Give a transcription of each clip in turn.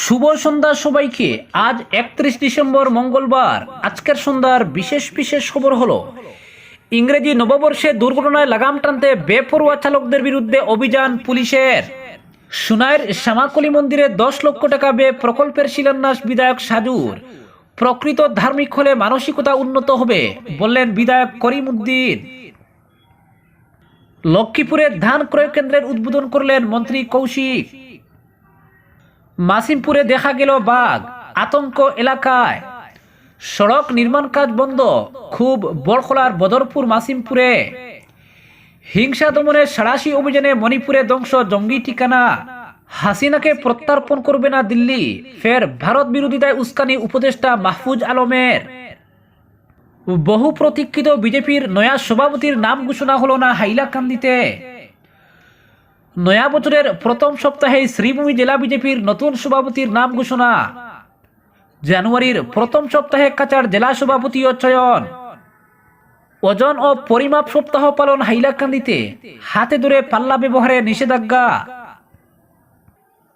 শুভ সন্ধ্যা সবাইকে। আজ একত্রিশ ডিসেম্বর মঙ্গলবার। আজকের সন্ধ্যার বিশেষ বিশেষ খবর হলো, ইংরেজি নববর্ষে দুর্ঘটনায় লাগাম টানতে বেপরোয়া চালকদের বিরুদ্ধে অভিযান পুলিশের। সুনাইয়ের শ্যামাকলি মন্দিরে দশ লক্ষ টাকা ব্যয়ে প্রকল্পের শিলান্যাস বিধায়ক সাজুর। প্রকৃত ধার্মিক হলে মানসিকতা উন্নত হবে, বললেন বিধায়ক করিম উদ্দিন লক্ষ্মীপুরে ধান ক্রয় কেন্দ্রের উদ্বোধন করলেন মন্ত্রী কৌশিক। মাসিমপুরে দেখা গেল বাঘ, আতঙ্ক এলাকায়। সড়ক নির্মাণ কাজ বন্ধ, খুব বড়খলার বদরপুর মাসিমপুরে। হিংসা দমনের সাড়াশি অভিযানে মণিপুরে ধ্বংস জঙ্গি ঠিকানা। হাসিনাকে প্রত্যার্পণ করবে না দিল্লি, ফের ভারত বিরোধিতায় উস্কানি উপদেষ্টা মাহফুজ আলমের। বহু প্রতীক্ষিত বিজেপির নয়া সভাপতির নাম ঘোষণা হলো না হাইলাকান্দিতে। নয়া বছরের প্রথম সপ্তাহে শ্রীভূমি জেলা বিজেপির নতুন সভাপতির নাম ঘোষণা। জানুয়ারির প্রথম সপ্তাহে কাচার জেলা সভাপতি ও চয়ন। ওজন ও পরিমাপ সপ্তাহ পালন হাইলাকান্দিতে হাতে ধরে পাল্লা ব্যবহারে নিষেধাজ্ঞা।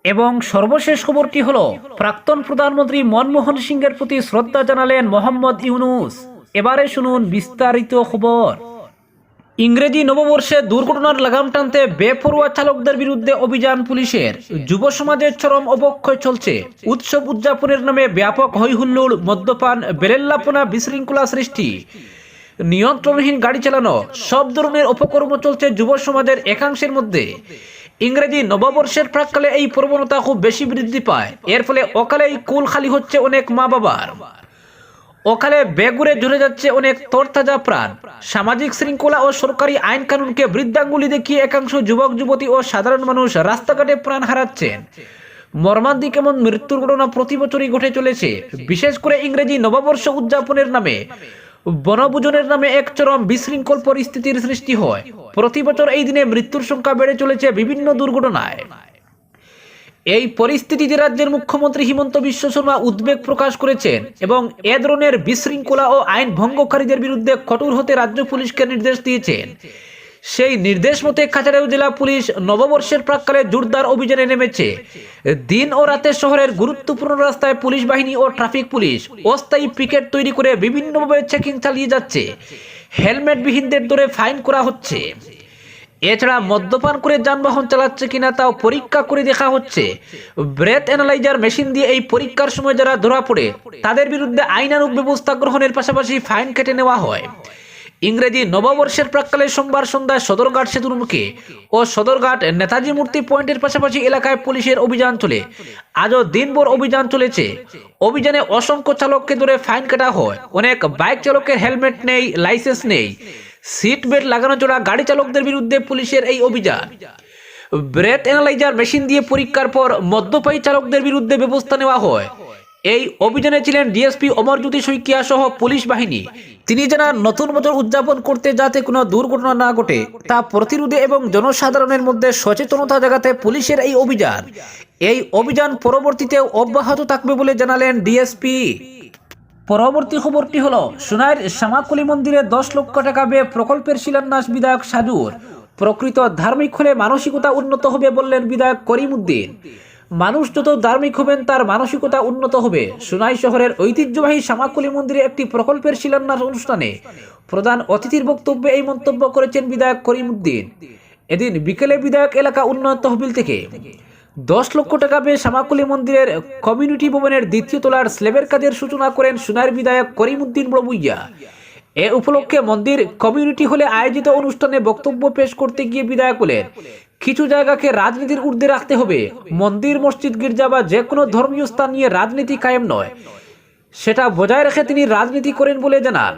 এবং সর্বশেষ খবরটি হল, প্রাক্তন প্রধানমন্ত্রী মনমোহন সিংয়ের প্রতি শ্রদ্ধা জানালেন মোহাম্মদ ইউনুস। এবারে শুনুন বিস্তারিত খবর। ইংরেজি নববর্ষে দুর্ঘটনার লাগাম টানতে বেপরোয়া চালকদের বিরুদ্ধে অভিযান পুলিশের। যুব সমাজের চরম অবক্ষয় চলছে। উৎসব উদযাপনের নামে ব্যাপক হৈহুল্লোড়, মদ্যপান বেরেল্লাপনা বিশৃঙ্খলা সৃষ্টি। নিয়ন্ত্রণহীন গাড়ি চালানো, সব ধরনের অপকর্ম চলছে যুব সমাজের একাংশের মধ্যে। ইংরেজি নববর্ষের প্রাককালে এই প্রবণতা খুব বেশি বৃদ্ধি পায়। এর ফলে অকালেই কুল খালি হচ্ছে অনেক মা বাবার ওখানে বেগুড়ে ঝরে যাচ্ছে অনেক তরতাজা প্রাণ। সামাজিক শৃঙ্খলা ও সরকারি আইন কানুনকে বৃদ্ধাঙ্গুলি দেখিয়ে একাংশ যুবক, যুবতী ও সাধারণ মানুষ রাস্তাঘাটে প্রাণ হারাচ্ছেন। মর্মান্তিক এমন মৃত্যুর ঘটনা প্রতি বছরই ঘটে চলেছে। বিশেষ করে ইংরেজি নববর্ষ উদযাপনের নামে। বনভোজনের নামে এক চরম বিশৃঙ্খল পরিস্থিতির সৃষ্টি হয়। প্রতি বছর এই দিনে মৃত্যুর সংখ্যা বেড়ে চলেছে বিভিন্ন দুর্ঘটনায়। এই পরিস্থিতিতে রাজ্যের মুখ্যমন্ত্রী হিমন্ত বিশ্ব শর্মা উদ্বেগ প্রকাশ করেছেন এবং এ ধরনের বিশৃঙ্খলা ও আইন ভঙ্গকারীদের বিরুদ্ধে কঠোর হতে রাজ্য পুলিশকে নির্দেশ দিয়েছেন। সেই নির্দেশ মতে কাছাড়াও জেলা পুলিশ নববর্ষের প্রাককালে জোরদার অভিযানে নেমেছে। দিন ও রাতে শহরের গুরুত্বপূর্ণ রাস্তায় পুলিশ বাহিনী ও ট্রাফিক পুলিশ অস্থায়ী পিকেট তৈরি করে বিভিন্নভাবে চেকিং চালিয়ে যাচ্ছে। হেলমেটবিহীনদের ধরে ফাইন করা হচ্ছে। এছাড়া মদ্যপান করে যানবাহন চালাচ্ছে কিনা তাও পরীক্ষা করে দেখা হচ্ছে। ব্রেথ অ্যানালাইজার মেশিন দিয়ে এই পরীক্ষার সময় যারা ধরা পড়ে, তাদের বিরুদ্ধে আইনানুগ ব্যবস্থা গ্রহণের পাশাপাশি ফাইন কেটে নেওয়া হয়। ইংরেজি নববর্ষের প্রাককালে সোমবার সন্ধ্যায় সদরঘাট সেতুর মুখে ও সদরঘাট নেতাজি মূর্তি পয়েন্টের পাশাপাশি এলাকায় পুলিশের অভিযান চলে। আজও দিনভর অভিযান চলেছে। অভিযানে অসংখ্য চালককে ধরে ফাইন কাটা হয়। অনেক বাইক চালকের হেলমেট নেই লাইসেন্স নেই। সিট বেল্ট লাগানো জোড়া গাড়ি চালকদের বিরুদ্ধে পুলিশের এই অভিযান। ব্রেথ অ্যানালাইজার মেশিন দিয়ে পরীক্ষার পর মদ্যপায়ী চালকদের বিরুদ্ধে ব্যবস্থা নেওয়া হয়। এই অভিযানে ছিলেন ডিএসপি অমরজ্যোতি শইকিয়া সহ পুলিশ বাহিনী। তিনি জানান, নতুন বছর উদযাপন করতে যাতে কোনো দুর্ঘটনা না ঘটে, তা প্রতিরোধে এবং জনসাধারণের মধ্যে সচেতনতা জাগাতে পুলিশের এই অভিযান। এই অভিযান পরবর্তীতেও অব্যাহত থাকবে বলে জানালেন ডিএসপি। পরবর্তী খবরটি হলো সোনাইয়ের শ্যামাকুলি মন্দিরে দশ লক্ষ টাকা ব্যয়ে প্রকল্পের শিলান্যাস বিধায়ক সাজুর প্রকৃত ধার্মিক হলে মানসিকতা উন্নত হবে বললেন বিধায়ক করিম উদ্দিন মানুষ যত ধার্মিক হবেন, তার মানসিকতা উন্নত হবে। সোনাই শহরের ঐতিহ্যবাহী শ্যামাকুলি মন্দিরে একটি প্রকল্পের শিলান্যাস অনুষ্ঠানে প্রধান অতিথির বক্তব্যে এই মন্তব্য করেছেন বিধায়ক করিম উদ্দিন এদিন বিকেলে বিধায়ক এলাকা উন্নয়ন তহবিল থেকে দশ লক্ষ টাকা পেয়ে শ্যামাকুলি মন্দিরের কমিউনিটি ভবনের দ্বিতীয় তলার স্ল্যাবের কাজের সূচনা করেন সোনার বিধায়ক করিমউদ্দিন বড়বুইয়া এ উপলক্ষে মন্দির কমিউনিটি হলে আয়োজিত অনুষ্ঠানে বক্তব্য পেশ করতে গিয়ে বিধায়ক বলেন, কিছু জায়গাকে রাজনীতির ঊর্ধ্বে রাখতে হবে। মন্দির, মসজিদ, গির্জা বা যে কোনো ধর্মীয় স্থান নিয়ে রাজনীতি কায়েম নয়। সেটা বজায় রেখে তিনি রাজনীতি করেন বলে জানান।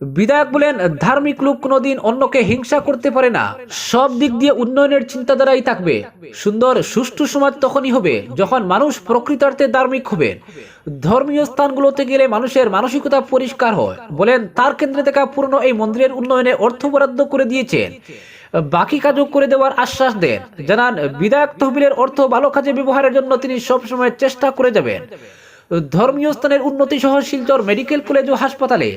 বিধায়ক বলেন, ধার্মিক লোক কোনোদিন অন্যকে হিংসা করতে পারে না। সব দিক দিয়ে উন্নয়নের চিন্তাধারাই থাকবে। সুন্দর, সুষ্ঠু সমাজ তখনই হবে যখন মানুষ প্রকৃতার্থে ধার্মিক হবে। ধর্মীয় স্থানগুলোতে গেলে মানুষের মানসিকতা পরিষ্কার হয়। বলেন, তার কেন্দ্রে থাকা পুরনো এই মন্দিরের উন্নয়নে অর্থ বরাদ্দ করে দিয়েছেন। বাকি কাজও করে দেওয়ার আশ্বাস দেন। জানান, বিধায়ক তহবিলের অর্থ ভালো কাজে ব্যবহারের জন্য তিনি সবসময় চেষ্টা করে যাবেন। ধর্মীয় স্থানের উন্নতি সহ শিলচর মেডিকেল কলেজ ও হাসপাতালে।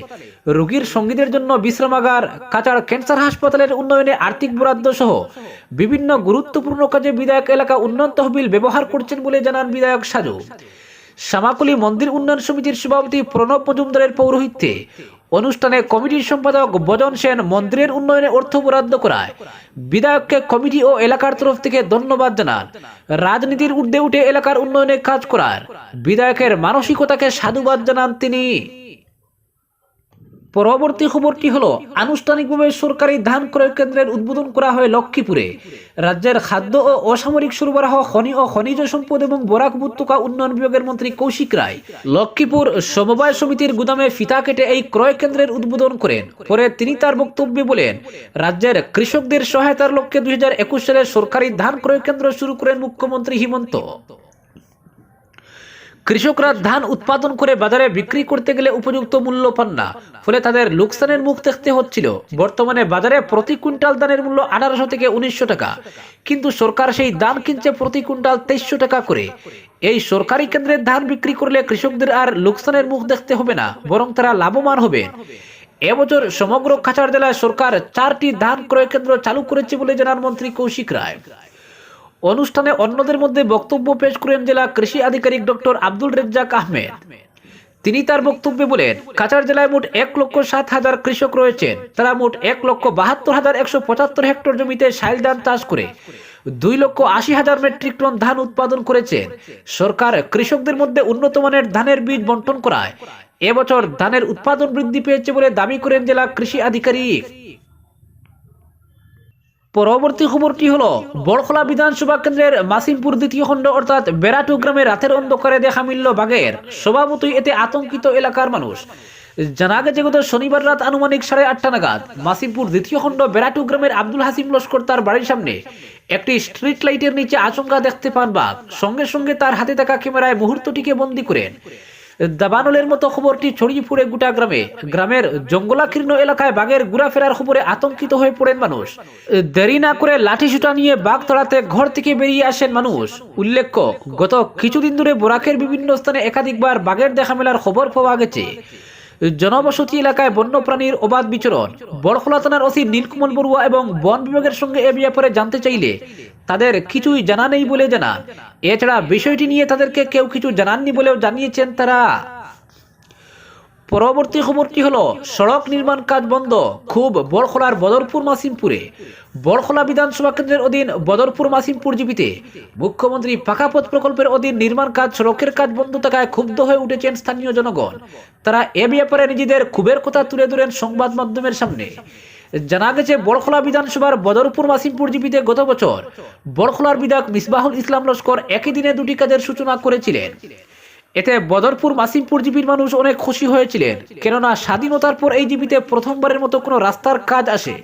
রোগীর সঙ্গীদের জন্য বিশ্রামাগার, কাচার ক্যান্সার হাসপাতালের উন্নয়নে আর্থিক বরাদ্দ সহ বিভিন্ন গুরুত্বপূর্ণ কাজে বিধায়ক এলাকা উন্নয়ন তহবিল ব্যবহার করছেন বলে জানান বিধায়ক সাজু। শ্যামাকুলি মন্দির উন্নয়ন সমিতির সভাপতি প্রণব মজুমদারের পৌরোহিত্যে অনুষ্ঠানে কমিটির সম্পাদক বদন সেন মন্দিরের উন্নয়নে অর্থ বরাদ্দ করায়। বিধায়ককে কমিটি ও এলাকার তরফ থেকে ধন্যবাদ জানান। রাজনীতির ঊর্ধ্বে উঠে এলাকার উন্নয়নে কাজ করার। বিধায়কের মানসিকতাকে সাধুবাদ জানান তিনি। পরবর্তী খবরটি হলো? আনুষ্ঠানিকভাবে সরকারি ধান ক্রয় কেন্দ্রের উদ্বোধন করা হয় লক্ষ্মীপুরে। রাজ্যের খাদ্য ও অসামরিক সরবরাহ, খনি ও খনিজ সম্পদ এবং বরাক উপত্যকা উন্নয়ন বিভাগের মন্ত্রী কৌশিক রায় লক্ষ্মীপুর সমবায় সমিতির গুদামে ফিতা কেটে এই ক্রয় কেন্দ্রের উদ্বোধন করেন। পরে তিনি তার বক্তব্যে বলেন, রাজ্যের কৃষকদের সহায়তার লক্ষ্যে দুই হাজার একুশ সালে সরকারি ধান ক্রয় কেন্দ্র শুরু করেন মুখ্যমন্ত্রী হিমন্ত। কৃষকরা ধান উৎপাদন করে বাজারে বিক্রি করতে গেলে উপযুক্ত মূল্য পান না। ফলে তাদের লোকসানের মুখ দেখতে হচ্ছিল। বর্তমানে বাজারে প্রতি কুইন্টাল ধানের মূল্য আঠারোশো থেকে উনিশশো টাকা। কিন্তু সরকার সেই ধান কিনছে প্রতি কুইন্টাল তেইশশো টাকা করে। এই সরকারি কেন্দ্রের ধান বিক্রি করলে কৃষকদের আর লোকসানের মুখ দেখতে হবে না, বরং তারা লাভবান হবে। এবছর সমগ্র কাছাড় জেলায় সরকার চারটি ধান ক্রয় কেন্দ্র চালু করেছে বলে জানান মন্ত্রী কৌশিক রায়। অনুষ্ঠানে অন্যদের মধ্যে বক্তব্য পেশ করেন জেলা কৃষি আধিকারিক ডক্টর আব্দুল রেজ্জাক আহমেদ। তিনি তার বক্তব্যে বলেন, কাছাড় জেলায় মোট এক লক্ষ সাত হাজার কৃষক রয়েছেন তারা মোট এক লক্ষ বাহাত্তর হাজার একশো পঁচাত্তর হেক্টর জমিতে শাইল ধান চাষ করে, দুই লক্ষ আশি হাজার মেট্রিক টন ধান উৎপাদন করেছেন সরকার কৃষকদের মধ্যে উন্নত মানের ধানের বীজ বন্টন করায়। এবছর ধানের উৎপাদন বৃদ্ধি পেয়েছে বলে দাবি করেন জেলা কৃষি আধিকারিক। পরবর্তী খবরটি হলো? বড়খলা বিধানসভা কেন্দ্রের মাসিমপুর দ্বিতীয় খণ্ড অর্থাৎ বেড়াটু গ্রামে রাতের অন্ধকারে দেখা মিলল বাঘের। স্বভাবতই এতে আতঙ্কিত এলাকার মানুষ। জানা গেছে, গত শনিবার রাত আনুমানিক সাড়ে আটটা নাগাদ মাসিমপুর দ্বিতীয় খণ্ড বেড়াটু গ্রামের আব্দুল হাসিম লস্কর তার বাড়ির সামনে একটি স্ট্রিট লাইটের নিচে আচমকা দেখতে পান বাঘ। সঙ্গে সঙ্গে তার হাতে থাকা ক্যামেরায় মুহূর্তটিকে বন্দী করেন। দাবানলের মতো খবরটি ছড়িয়ে পড়ে গোটা গ্রামে। গ্রামের জঙ্গলাকীর্ণ এলাকায় বাঘের ঘোরাফেরার খবরে আতঙ্কিত হয়ে পড়েন মানুষ। দেরি না করে লাঠি সুটা নিয়ে বাঘ তোড়াতে ঘর থেকে বেরিয়ে আসেন মানুষ। উল্লেখ্য, গত কিছুদিন ধরে বোরাকের বিভিন্ন স্থানে একাধিকবার বাঘের দেখা মেলার খবর পাওয়া গেছে। জনবসতি এলাকায় বন্যপ্রাণীর অবাধ বিচরণ। বড়খোলা থানার ওসি নীলকুমল বড়ুয়া এবং বন বিভাগের সঙ্গে এ ব্যাপারে জানতে চাইলে তাদের কিছুই জানা নেই বলে জানান। এছাড়া বিষয়টি নিয়ে তাদেরকে কেউ কিছু জানাননি বলেও জানিয়েছেন তারা। পরবর্তী খবরটি হলো, সড়ক নির্মাণ কাজ বন্ধ, খুব বড়খোলার বদরপুর, মাসিমপুরে। বড়খোলা বিধানসভা কেন্দ্রের অধীন বদরপুর, মাসিমপুর জীবিতে মুখ্যমন্ত্রী পাকাপথ প্রকল্পের অধীন নির্মাণ কাজ, সড়কের কাজ বন্ধ থাকায় ক্ষুব্ধ হয়ে উঠেছেন স্থানীয় জনগণ। তারা এ ব্যাপারে নিজেদের ক্ষোভের কথা তুলে ধরেন সংবাদ মাধ্যমের সামনে। জানা গেছে, বড়খোলা বিধানসভার বদরপুর, মাসিমপুর জীবিতে গত বছর বড়খোলার বিধায়ক মিসবাহুল ইসলাম লস্কর একই দিনে দুটি কাজের সূচনা করেছিলেন। এতে বদরপুর মাসিমপুর জীবীর মানুষ অনেক খুশি হয়েছিলেন। কেননা স্বাধীনতার পর এই জীবিতে প্রথমবারের মতো কোনো রাস্তার কাজ আসে।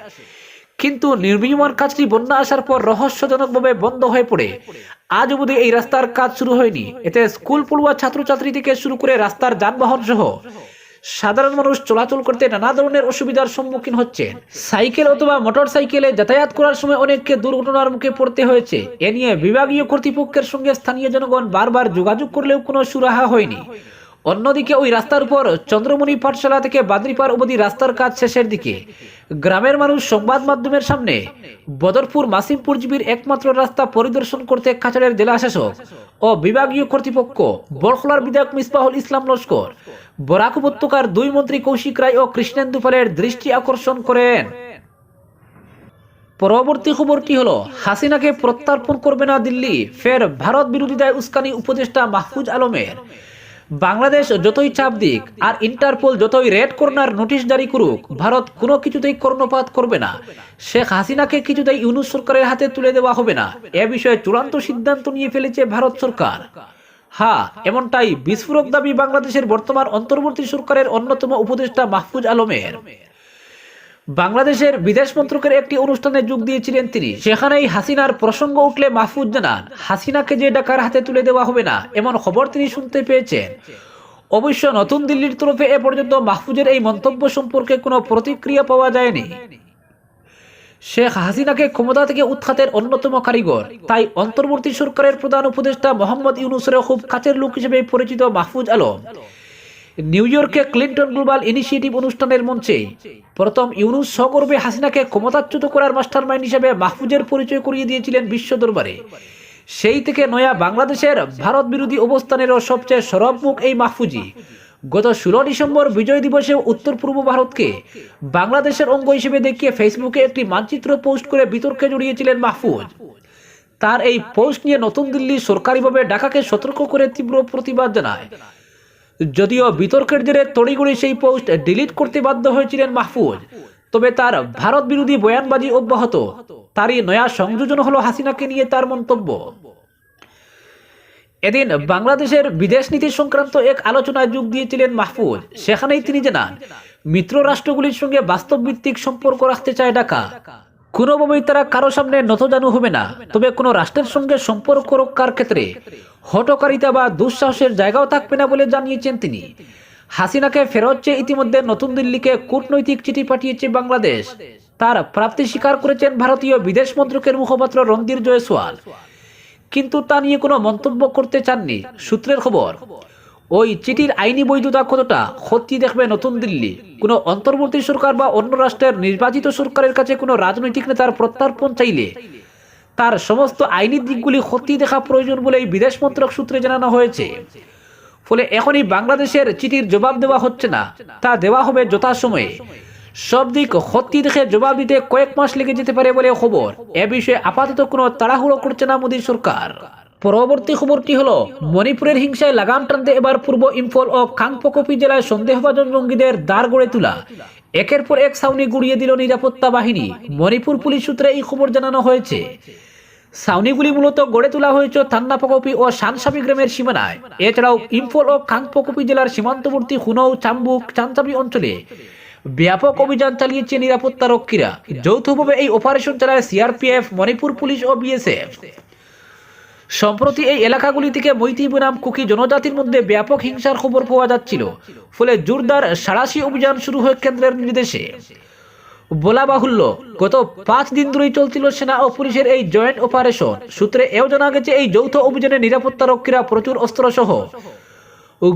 কিন্তু নির্মীয়মান কাজটি বন্যা আসার পর রহস্যজনকভাবে বন্ধ হয়ে পড়ে। আজ অবধি এই রাস্তার কাজ শুরু হয়নি। এতে স্কুল পড়ুয়া ছাত্রছাত্রী থেকে শুরু করে রাস্তার যানবাহন সহ সাধারণ মানুষ চলাচল করতে নানা ধরনের অসুবিধার সম্মুখীন হচ্ছে। সাইকেল অথবা মোটর সাইকেলে যাতায়াত করার সময় অনেককে দুর্ঘটনার মুখে পড়তে হয়েছে। এ নিয়ে বিভাগীয় কর্তৃপক্ষের সঙ্গে স্থানীয় জনগণ বারবার যোগাযোগ করলেও কোনো সুরাহা হয়নি। অন্যদিকে ওই রাস্তার উপর চন্দ্রমণি পাঠশালা থেকে বাদ্রিপার অবধি রাস্তার কাজ শেষের দিকে। গ্রামের মানুষ সংবাদ মাধ্যমের সামনে বদরপুর মাসিমপুর জীবীর একমাত্র রাস্তা পরিদর্শন করতে কাছাড়ের জেলা শাসক ও বিভাগীয় কর্তৃপক্ষ, বরখলার বিধায়ক মিসবাহুল ইসলাম লস্কর, বরাক উপত্যকার দুই মন্ত্রী কৌশিক রায় ও কৃষ্ণেন্দু পালের দৃষ্টি আকর্ষণ করেন। পরবর্তী খবরটি হলো? হাসিনাকে প্রত্যার্পণ করবে না দিল্লি, ফের ভারত বিরোধিতায় উস্কানি উপদেষ্টা মাহফুজ আলমের। বাংলাদেশ যতই চাপ দিক আর ইন্টারপোল যতই রেড কর্নার নোটিশ জারি করুক, ভারত কোনো কিছুতেই কর্ণপাত করবে না। শেখ হাসিনাকে কিছুতেই ইউনুস সরকারের হাতে তুলে দেওয়া হবে না। এ বিষয়ে চূড়ান্ত সিদ্ধান্ত নিয়ে ফেলেছে ভারত সরকার। হ্যাঁ এমনটাই বিস্ফোরক দাবি বাংলাদেশের বর্তমান অন্তর্বর্তী সরকারের অন্যতম উপদেষ্টা মাহফুজ আলমের। বাংলাদেশের বিদেশ মন্ত্রকের একটি অনুষ্ঠানে যোগ দিয়েছিলেন তিনি। সেখানেই হাসিনার প্রসঙ্গ উঠলে মাহফুজ জানান, হাসিনাকে যে ডাকার হাতে তুলে দেওয়া হবে না, এমন খবর তিনি শুনতে পেয়েছেন। অবশ্য নতুন দিল্লির তরফে এ পর্যন্ত মাহফুজের এই মন্তব্য সম্পর্কে কোনো প্রতিক্রিয়া পাওয়া যায়নি। শেখ হাসিনাকে ক্ষমতা থেকে উৎখাতের অন্যতম কারিগর। তাই অন্তর্বর্তী সরকারের প্রধান উপদেষ্টা মোহাম্মদ ইউনুসের খুব কাছের লোক হিসেবে পরিচিত মাহফুজ আলম। নিউ ইয়র্কে ক্লিন্টন গ্লোবাল ইনিশিয়েটিভ অনুষ্ঠানের মঞ্চে প্রথম ইউনুস সগর্বে হাসিনাকে ক্ষমতাচ্যুত করার মাস্টারমাইন্ড হিসেবে মাহফুজের পরিচয় করিয়ে দিয়েছিলেন বিশ্ব দরবারে। সেই থেকে নয়া বাংলাদেশের ভারত বিরোধী অবস্থানেরও সবচেয়ে সরব মুখ এই মাহফুজি। গত ষোলো ডিসেম্বর বিজয় দিবসে উত্তর পূর্ব ভারতকে বাংলাদেশের অঙ্গ হিসেবে দেখিয়ে ফেসবুকে একটি মানচিত্র পোস্ট করে বিতর্কে জড়িয়েছিলেন মাহফুজ। তার এই পোস্ট নিয়ে নতুন দিল্লি সরকারিভাবে ঢাকাকে সতর্ক করে তীব্র প্রতিবাদ জানায়। যদিও বিতর্কের জেরে তড়িগড়ি সেই পোস্ট ডিলিট করতে বাধ্য হয়েছিলেন মাহফুজ, তবে তার ভারত বিরোধী বয়ানবাজি অব্যাহত। তারই নয়া সংযোজন হলো হাসিনাকে নিয়ে তার মন্তব্য। এদিন বাংলাদেশের বিদেশ নীতি সংক্রান্ত এক আলোচনায় যোগ দিয়েছিলেন মাহফুজ। সেখানেই তিনি জানান, মিত্র রাষ্ট্রগুলির সঙ্গে বাস্তব ভিত্তিক সম্পর্ক রাখতে চায় ঢাকা। কোনোভাবেই তারা কারও সামনে নতজানু হবে না। তবে কোনো রাষ্ট্রের সঙ্গে সম্পর্ক রক্ষার ক্ষেত্রে হটকারিতা বা দুঃসাহসের জায়গাও থাকবে না বলে জানিয়েছেন তিনি। হাসিনাকে ফেরত চেয়ে ইতিমধ্যে নতুন দিল্লিকে কূটনৈতিক চিঠি পাঠিয়েছে বাংলাদেশ। তার প্রাপ্তি স্বীকার করেছেন ভারতীয় বিদেশ মন্ত্রকের মুখপাত্র রণধীর জয়সওয়াল। কিন্তু তা নিয়ে কোনো মন্তব্য করতে চাননি। সূত্রের খবর ওই চিঠির আইনি বৈধতা কতটা? খতিয়ে দেখবে নতুন দিল্লি। কোনো অন্তর্বর্তী সরকার বা অন্য রাষ্ট্রের নির্বাচিত সরকারের কাছে কোনো রাজনৈতিক নেতার প্রত্যার্পণ চাইলে তার সমস্ত আইনি দিকগুলি খতিয়ে দেখা প্রয়োজন বলে এই বিদেশ মন্ত্রক সূত্রে জানানো হয়েছে। ফলে এখনই বাংলাদেশের চিঠির জবাব দেওয়া হচ্ছে না, তা দেওয়া হবে যথাসময়ে। সব দিক খতি দেখে জবাব দিতে কয়েক মাস লেগে যেতে পারে বলে খবর। এ বিষয়ে আপাতত কোনো তাড়াহুড়ো করছে না মোদী সরকার। পরবর্তী খবরটি হলো, মণিপুরের হিংসায় লাগাম টানতে এবার পূর্ব ইম্ফল ও কাংপকপি জেলায় সন্দেহভাজন জঙ্গিদের দ্বার গড়ে তোলা। একের পর এক ছাউনি গুড়িয়ে দিল নিরাপত্তা বাহিনী। মণিপুর পুলিশ সূত্রে এই খবর জানানো হয়েছে। ছাউনিগুলি মূলত গড়ে তোলা হয়েছে থান্নাপকপি ও শানসাবি গ্রামের সীমানায়। এছাড়াও ইম্ফল ও কাংপকপি জেলার সীমান্তবর্তী হুনৌ চাম্বুক চান্তাবি অঞ্চলে ব্যাপক অভিযান চালিয়েছে নিরাপত্তা রক্ষীরা। যৌথভাবে এই অপারেশন চালায় সিআরপিএফ, মণিপুর পুলিশ ও বিএসএফ। সম্প্রতি এই এলাকাগুলি থেকে মৈতি বনাম কুকি জনজাতির মধ্যে ব্যাপক হিংসার খবর পাওয়া যাচ্ছিল। ফলে জোরদার সাড়াশি অভিযান শুরু হয় কেন্দ্রের নির্দেশে। বলা বাহুল্য, গত পাঁচ দিন ধরেই চলছিল সেনা ও পুলিশের এই জয়েন্ট অপারেশন। সূত্রে এও জানা গেছে, এই যৌথ অভিযানে নিরাপত্তা রক্ষীরা প্রচুর অস্ত্রসহ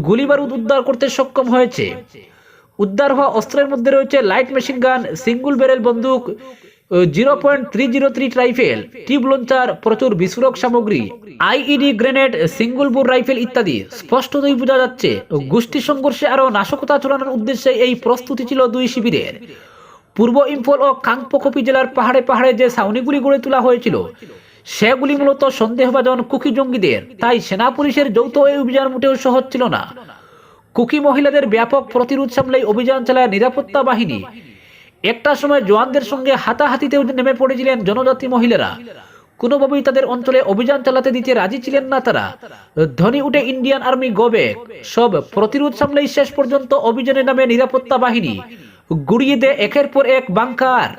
গুলিবারুদ উদ্ধার করতে সক্ষম হয়েছে। উদ্ধার হওয়া অস্ত্রের মধ্যে রয়েছে light machine gun, single barrel বন্দুক zero point three zero three rifle, tube launcher, প্রচুর বিস্ফোরক সামগ্রী, IED grenade, single bore rifle ইত্যাদি। স্পষ্টতই বোঝা যাচ্ছে, গোষ্ঠী সংঘর্ষে আরও নাশকতা চালানোর উদ্দেশ্যে এই প্রস্তুতি ছিল দুই শিবিরের। পূর্ব ইম্ফল ও কাংপকপি জেলার পাহাড়ে পাহাড়ে যে ছাউনিগুলি গড়ে তোলা হয়েছিল, সেগুলি মূলত সন্দেহভাজন কুকি জঙ্গিদের। তাই সেনা পুলিশের যৌথ এই অভিযান মোটেও সহজ ছিল না। কুকি মহিলাদের ব্যাপক প্রতিরোধ সামলাই অভিযান চালায় নিরাপত্তা বাহিনী। একটা সময় জোয়ানদের সঙ্গে হাতাহাতিতেও নেমে পড়েছিলেন জনজাতি মহিলারা। কোনোভাবেই তাদের অঞ্চলে অভিযান চালাতে দিতে রাজি ছিলেন না তারা। ধনী উঠে ইন্ডিয়ান আর্মি গোবেক। সব প্রতিরোধ সামলাই শেষ পর্যন্ত অভিযানের নামে নিরাপত্তা বাহিনী। গুড়িয়ে দেয় একের পর এক বাংকার।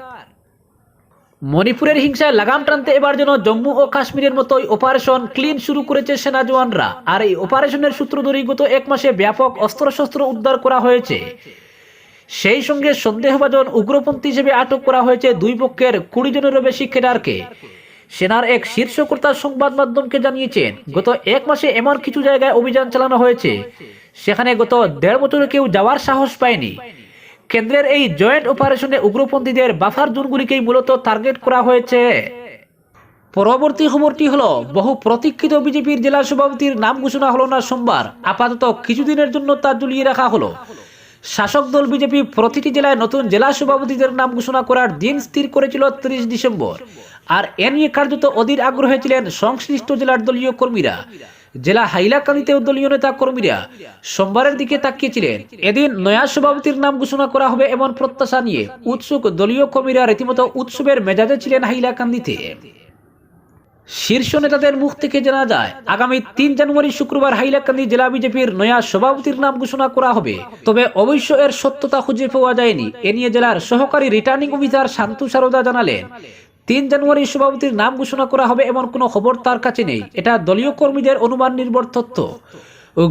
মণিপুরের হিংসায় লাগাম টানতে এবার যেন জম্মু ও কাশ্মীরের মতোই অপারেশন ক্লিন শুরু করেছে সেনা জওয়ানরা। আর এই অপারেশনের সূত্র ধরেই গত এক মাসে ব্যাপক অস্ত্রশস্ত্র উদ্ধার করা হয়েছে। সেই সঙ্গে সন্দেহভাজন উগ্রপন্থী হিসেবে আটক করা হয়েছে দুই পক্ষের কুড়ি জনেরও বেশি ক্যাডারকে সেনার এক শীর্ষকর্তা সংবাদ মাধ্যমকে জানিয়েছেন, গত এক মাসে এমন কিছু জায়গায় অভিযান চালানো হয়েছে। সেখানে গত দেড় বছরে কেউ যাওয়ার সাহস পায়নি। কেন্দ্রের এই জয়েন্ট অপারেশনে উগ্রপন্থীদের বাফার জোনগুলিকেই মূলত টার্গেট করা হয়েছে। পরবর্তী খবরটি হলো, বহু প্রতীক্ষিত বিজেপির জেলা সভাপতির নাম ঘোষণা হলো না সোমবার। আপাতত কিছুদিনের জন্য তা ঝুলিয়ে রাখা হলো। শাসক দল বিজেপি প্রতিটি জেলায় নতুন জেলা সভাপতিদের নাম ঘোষণা করার দিন স্থির করেছিল ত্রিশ ডিসেম্বর। আর এ নিয়ে কার্যত অধীর আগ্রহে ছিলেন সংশ্লিষ্ট জেলার দলীয় কর্মীরা। জেলা হাইলাকান্দিতেও দলীয় নেতা কর্মীরা সোমবারের দিকে তাকিয়েছিলেন। এদিন নয়া সভাপতির নাম ঘোষণা করা হবে এমন প্রত্যাশা নিয়ে উৎসুক দলীয় কর্মীরা রীতিমতো উৎসবের মেজাজে ছিলেন হাইলাকান্দিতে। শীর্ষ নেতাদের মুখ থেকে জানা যায়, আগামী তিন জানুয়ারি শুক্রবার হাইলাকান্দি জেলা বিজেপির নয়া সভাপতির নাম ঘোষণা করা হবে। তবে অবশ্য এর সত্যতা খুঁজে পাওয়া যায়নি। এ নিয়ে জেলার সহকারী রিটার্নিং অফিসার শান্তু সারদা জানালেন, তিন জানুয়ারি সভাপতির নাম ঘোষণা করা হবে এমন কোনো খবর তার কাছে নেই। এটা দলীয় কর্মীদের অনুমান নির্ভর তথ্য।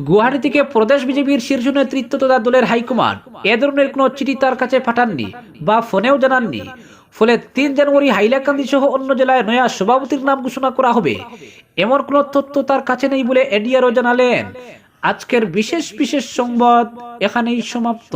গুয়াহাটি থেকে প্রদেশ বিজেপির শীর্ষ নেতৃত্ব তথা দলের হাইকমান্ড, এ ধরনের কোনো চিঠি তার কাছে পাঠাননি বা ফোনেও জানাননি। ফলে তিন জানুয়ারি হাইলাকান্দি সহ অন্য জেলায় নয়া সভাপতির নাম ঘোষণা করা হবে। এমন কোনো তথ্য তার কাছে নেই বলে এডিআরও জানালেন। আজকের বিশেষ বিশেষ সংবাদ এখানেই সমাপ্ত।